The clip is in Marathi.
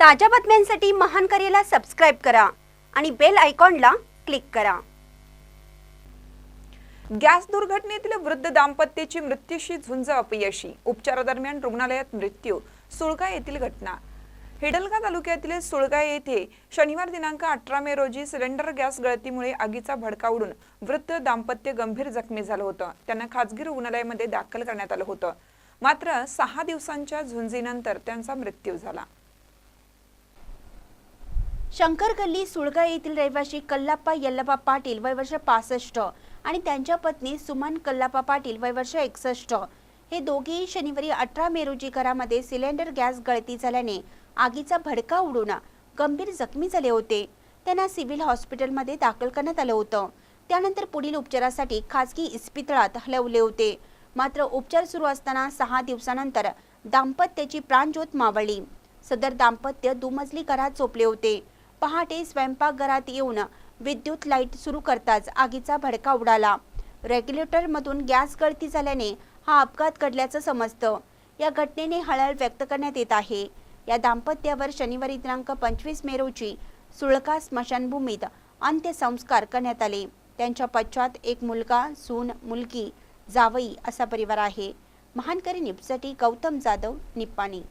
ताज्या बातम्यांसाठी महान करेला सबस्क्राईब करा आणि बेल आयकॉनला क्लिक करा. गॅस दुर्घटनेतील वृद्ध दाम्पत्याची मृत्यूशी झुंज अपयशी. उपचारादरम्यान रुग्णालयात मृत्यू सुळगा येथील घटना. हिडलगा तालुक्यातील सुळगा येथे शनिवार दिनांक अठरा मे रोजी सिलेंडर गॅस गळतीमुळे आगीचा भडका उडून वृद्ध दाम्पत्य गंभीर जखमी झालं होतं. त्यांना खाजगी रुग्णालयामध्ये दाखल करण्यात आलं होतं. मात्र सहा दिवसांच्या झुंजीनंतर त्यांचा मृत्यू झाला. शंकर गल्ली सुळगा येथील रहिवासी कल्लाप्पा यल्लप्पा पाटील वय वर्ष पासष्ट आणि त्यांच्या पत्नी सुमन कल्लाप्पा पाटील वय वर्ष एकसष्ट. हे दोघेही शनिवारी अठरा मे रोजी घरामध्ये सिलेंडर गॅस गळती झाल्याने आगीचा भडका उडून गंभीर जखमी झाले होते. त्यांना सिव्हिल हॉस्पिटलमध्ये दाखल करण्यात आलं होतं. त्यानंतर पुढील उपचारासाठी खासगी इस्पितळात हलवले होते. मात्र उपचार सुरू असताना सहा दिवसानंतर दाम्पत्याची प्राणज्योत मावळली. सदर दाम्पत्य दुमजली घरात झोपले होते. पहाटे स्वयंपाकघरात येऊन विद्युत लाइट सुरू करताच आगीचा भडका उडाला. रेग्युलेटरमधून गॅस गळती झाल्याने हा अपघात घडल्याचं समजतं. या घटनेने हळहळ व्यक्त करण्यात येत आहे. या दाम्पत्यावर शनिवारी दिनांक पंचवीस मे रोजी सुळका स्मशानभूमीत अंत्यसंस्कार करण्यात आले. त्यांच्या पश्चात एक मुलगा सून मुलगी जावई असा परिवार आहे. महानकरी निपसाठी गौतम जाधव निप्पाणी.